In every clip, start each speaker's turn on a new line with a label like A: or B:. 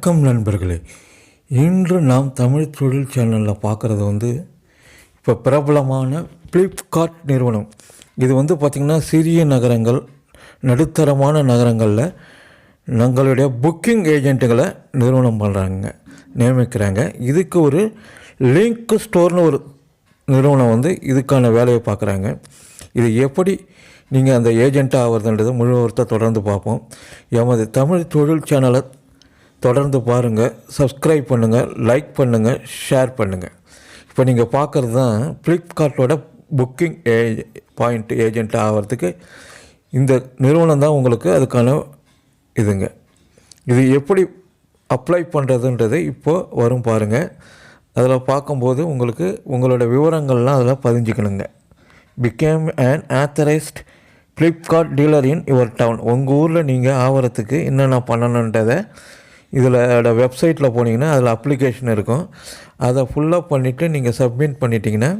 A: வணக்கம் நண்பர்களே. இன்று நாம் தமிழ் தொழில் சேனலில் பார்க்குறது வந்து இப்போ பிரபலமான ஃப்ளிப்கார்ட் நிறுவனம். இது வந்து பார்த்திங்கன்னா சிறிய நகரங்கள் நடுத்தரமான நகரங்களில் நம்மளுடைய புக்கிங் ஏஜென்ட்டுகளை நிறுவனம் பண்ணுறாங்க நியமிக்கிறாங்க. இதுக்கு ஒரு லிங்க் ஸ்டோர்னு ஒரு நிறுவனம் வந்து இதுக்கான வேலையை பார்க்குறாங்க இது எப்படி நீங்கள் அந்த ஏஜெண்ட்டாக ஆகிறதுன்றது முழுவதுத்தை தொடர்ந்து பார்ப்போம். எமது தமிழ் தொழில் சேனலை தொடர்ந்து பாருங்கள் சப்ஸ்கிரைப் பண்ணுங்கள் லைக் பண்ணுங்கள் ஷேர் பண்ணுங்கள் இப்போ நீங்கள் பார்க்குறது தான் ஃப்ளிப்கார்ட்டோட புக்கிங் ஏ பாயிண்ட் ஏஜென்ட் ஆகிறதுக்கு இந்த நிறுவனம் தான் உங்களுக்கு அதுக்கான இதுங்க. இது எப்படி அப்ளை பண்ணுறதுன்றது இப்போது வரும் பாருங்கள் அதில் பார்க்கும்போது உங்களுக்கு உங்களோட விவரங்கள்லாம் அதில் பதிஞ்சுக்கணுங்க. Become and authorised Flipkart dealer in your town உங்கள் ஊரில் நீங்கள் ஆகிறதுக்கு என்னென்ன பண்ணணுன்றதை இதில் வெப்சைட்டில் போனீங்கன்னா அதில் அப்ளிகேஷன் இருக்கும். அதை ஃபுல்லாக பண்ணிவிட்டு நீங்கள் சப்மிட் பண்ணிட்டீங்கன்னா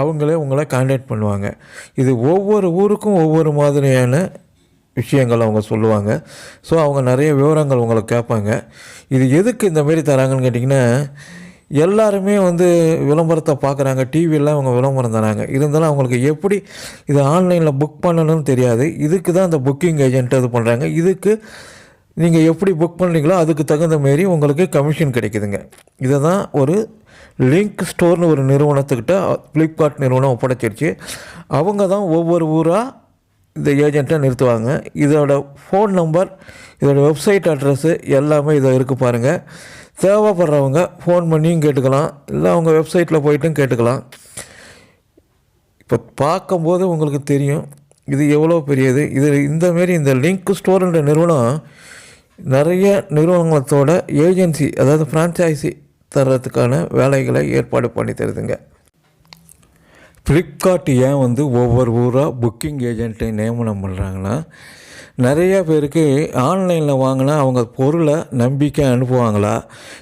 A: அவங்களே உங்களை கான்டாக்ட் பண்ணுவாங்க. இது ஒவ்வொரு ஊருக்கும் ஒவ்வொரு மாதிரியான விஷயங்கள் அவங்க சொல்லுவாங்க. ஸோ அவங்க நிறைய விவரங்கள் உங்களை கேட்பாங்க. இது எதுக்கு இந்த மாரி தராங்கன்னு கேட்டிங்கன்னா எல்லாருமே வந்து விளம்பரத்தை பார்க்குறாங்க டிவியில் அவங்க விளம்பரம் தராங்க. இருந்தாலும் அவங்களுக்கு எப்படி இது ஆன்லைனில் புக் பண்ணணும்னு தெரியாது. இதுக்கு தான் அந்த புக்கிங் ஏஜென்ட் இது பண்ணுறாங்க இதுக்கு நீங்கள் எப்படி புக் பண்ணுறீங்களோ அதுக்கு தகுந்த மாரி உங்களுக்கு கமிஷன் கிடைக்குதுங்க. இதை தான் ஒரு லிங்க் ஸ்டோர்னு ஒரு நிறுவனத்துக்கிட்ட ஃப்ளிப்கார்ட் நிறுவனம் ஒப்படைச்சிருச்சு. அவங்க தான் ஒவ்வொரு ஊராக இந்த ஏஜெண்ட்டை நிறுத்துவாங்க. இதோட ஃபோன் நம்பர் இதோட வெப்சைட் அட்ரஸ்ஸு எல்லாமே இதை இருக்குது பாருங்கள் தேவைப்படுறவங்க ஃபோன் பண்ணியும் கேட்டுக்கலாம். இல்லை அவங்க வெப்சைட்டில் போயிட்டும் கேட்டுக்கலாம். இப்போ பார்க்கும்போது உங்களுக்கு தெரியும் இது எவ்வளோ பெரியது. இது இந்தமாரி இந்த லிங்க் ஸ்டோர்ன்ற நிறுவனம் நிறைய நிறுவனங்களத்தோட ஏஜென்சி அதாவது ஃப்ரான்ச்சைசி தர்றதுக்கான வேலைகளை ஏற்பாடு பண்ணி தருதுங்க. ஃப்ளிப்கார்ட் ஏன் வந்து ஒவ்வொரு ஊராக புக்கிங் ஏஜென்ட்டை நியமனம் பண்ணுறாங்கன்னா நிறைய பேருக்கு ஆன்லைனில் வாங்கினா அவங்க பொருளை நம்பிக்கை அனுப்புவாங்களா?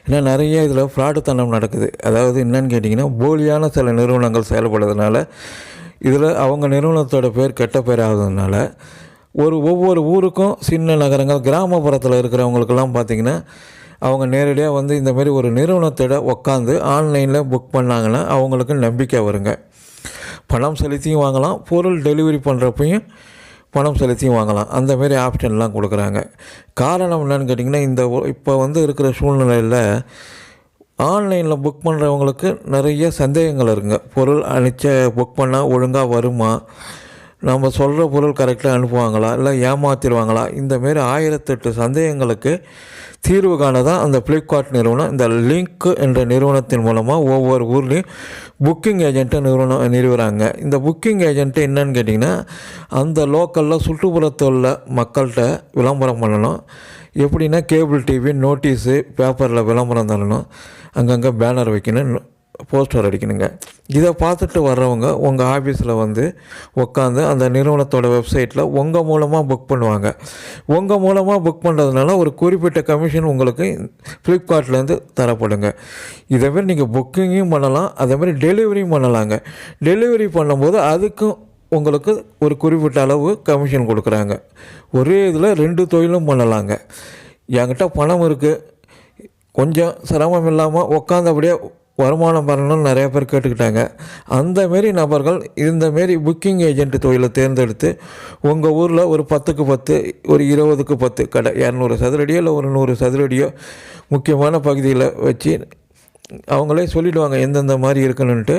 A: ஏன்னா நிறைய இதில் ஃப்ராடுத்தனம் நடக்குது. அதாவது என்னன்னு கேட்டிங்கன்னா போலியான சில நிறுவனங்கள் செயல்படுறதுனால இதில் அவங்க நிறுவனத்தோட பேர் கெட்ட பேர் ஆகுறதுனால ஒரு ஒவ்வொரு ஊருக்கும் சின்ன நகரங்கள் கிராமப்புறத்தில் இருக்கிறவங்களுக்கெல்லாம் பார்த்திங்கன்னா அவங்க நேரடியாக வந்து இந்தமாரி ஒரு நிறுவனத்தோட உட்காந்து ஆன்லைனில் புக் பண்ணாங்கன்னா அவங்களுக்கு நம்பிக்கை வருங்க. பணம் செலுத்தியும் வாங்கலாம் பொருள் டெலிவரி பண்ணுறப்பையும் பணம் செலுத்தியும் வாங்கலாம். அந்தமாரி ஆப்ஷன்லாம் கொடுக்குறாங்க. காரணம் என்னன்னு கேட்டிங்கன்னா இந்த இப்போ வந்து இருக்கிற சூழ்நிலையில் ஆன்லைனில் புக் பண்ணுறவங்களுக்கு நிறைய சந்தேகங்கள் இருக்குங்க. பொருள் அனுப்பிச்ச புக் பண்ணால் ஒழுங்காக வருமா? நம்ம சொல்கிற பொருள் கரெக்டாக அனுப்புவாங்களா? இல்லை ஏமாத்திடுவாங்களா? இந்த மாரி ஆயிரத்தெட்டு சந்தேகங்களுக்கு தீர்வு காண தான் அந்த ஃப்ளிப்கார்ட் நிறுவனம். இந்த லிங்க் என்ற நிறுவனத்தின் மூலமாக ஒவ்வொரு ஊர்லேயும் புக்கிங் ஏஜென்ட்டை நிறுவனம் நிறுவுறாங்க. இந்த புக்கிங் ஏஜென்ட்டு என்னன்னு கேட்டிங்கன்னா அந்த லோக்கலில் சுற்றுப்புறத்தில் உள்ள மக்கள்கிட்ட விளம்பரம் பண்ணணும். எப்படின்னா கேபிள் டிவி நோட்டீஸு பேப்பரில் விளம்பரம் தரணும். அங்கங்கே பேனர் வைக்கணும். போஸ்டர் அடிக்கணுங்க. இதை பார்த்துட்டு வர்றவங்க உங்கள் ஆஃபீஸில் வந்து உட்காந்து அந்த நிறுவனத்தோட வெப்சைட்டில் உங்கள் மூலமாக புக் பண்ணுவாங்க. உங்கள் மூலமாக புக் பண்ணுறதுனால ஒரு குறிப்பிட்ட கமிஷன் உங்களுக்கு ஃப்ளிப்கார்ட்லேருந்து தரப்படுங்க. இதேமாரி மாதிரி நீங்கள் புக்கிங்கும் பண்ணலாம் அதேமாதிரி டெலிவரியும் பண்ணலாங்க. டெலிவரி பண்ணும்போது அதுக்கும் உங்களுக்கு ஒரு குறிப்பிட்ட அளவு கமிஷன் கொடுக்குறாங்க. ஒரே இதில் ரெண்டு தொழிலும் பண்ணலாங்க. என்கிட்ட பணம் இருக்குது கொஞ்சம் சிரமம் இல்லாமல் உட்காந்தபடியே வருமானம் பண்ணணும்னு நிறைய பேர் கேட்டுக்கிட்டாங்க. அந்த மாரி நபர்கள் இந்த மாரி புக்கிங் ஏஜென்ட் தொழிலை தேர்ந்தெடுத்து உங்கள் ஊரில் ஒரு பத்துக்கு பத்து ஒரு இருபதுக்கு பத்து கடை இரநூறு சதுரடியோ இல்லை ஒரு நூறு சதுரடியோ முக்கியமான பகுதியில் வச்சு அவங்களே சொல்லிவிடுவாங்க எந்தெந்த மாதிரி இருக்கணுன்ட்டு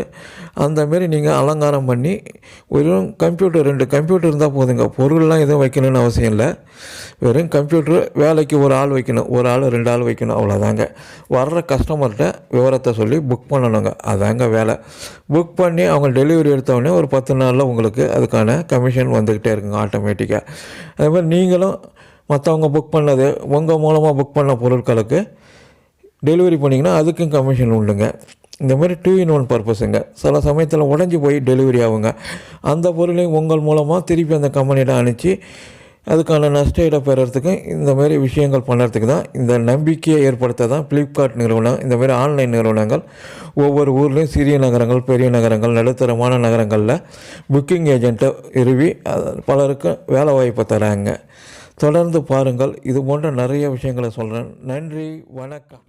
A: அந்தமாரி நீங்கள் அலங்காரம் பண்ணி வெறும் கம்ப்யூட்டர் ரெண்டு கம்ப்யூட்டர் இருந்தால் போதுங்க. பொருள்லாம் எதுவும் வைக்கணும்னு அவசியம் இல்லை. வெறும் கம்ப்யூட்டர் வேலைக்கு ஒரு ஆள் வைக்கணும். ஒரு ஆள் ரெண்டு ஆள் வைக்கணும். அவ்வளோதாங்க வர்ற கஸ்டமர்கிட்ட விவரத்தை சொல்லி புக் பண்ணணுங்க. அதாங்க வேலை. புக் பண்ணி அவங்க டெலிவரி எடுத்தோடனே ஒரு பத்து நாளில் உங்களுக்கு அதுக்கான கமிஷன் வந்துக்கிட்டே இருக்குங்க ஆட்டோமேட்டிக்காக அதே மாதிரி நீங்களும் மற்றவங்க புக் பண்ணது உங்கள் மூலமாக புக் பண்ண பொருட்களுக்கு டெலிவரி பண்ணிங்கன்னா அதுக்கும் கமிஷன் உண்டுங்க. இந்த மாதிரி டூ இன் ஒன் பர்பஸுங்க சில சமயத்தில் உடஞ்சி போய் டெலிவரி ஆகுங்க. அந்த பொருளையும் உங்கள் மூலமாக திருப்பி அந்த கம்பெனியிடம் அனுப்பிச்சி அதுக்கான நஷ்ட இடம் பெறறதுக்கு இந்த மாதிரி விஷயங்கள் பண்ணுறதுக்கு தான் இந்த நம்பிக்கையை ஏற்படுத்த தான் ஃப்ளிப்கார்ட் நிறுவனம் இந்த மாதிரி ஆன்லைன் நிறுவனங்கள் ஒவ்வொரு ஊர்லேயும் சிறிய நகரங்கள் பெரிய நகரங்கள் நடுத்தரமான நகரங்களில் புக்கிங் ஏஜென்ட்டை நிறுவி பலருக்கு வேலை வாய்ப்பை தராங்க. தொடர்ந்து பாருங்கள். இது போன்ற நிறைய விஷயங்களை சொல்கிறேன் நன்றி. வணக்கம்.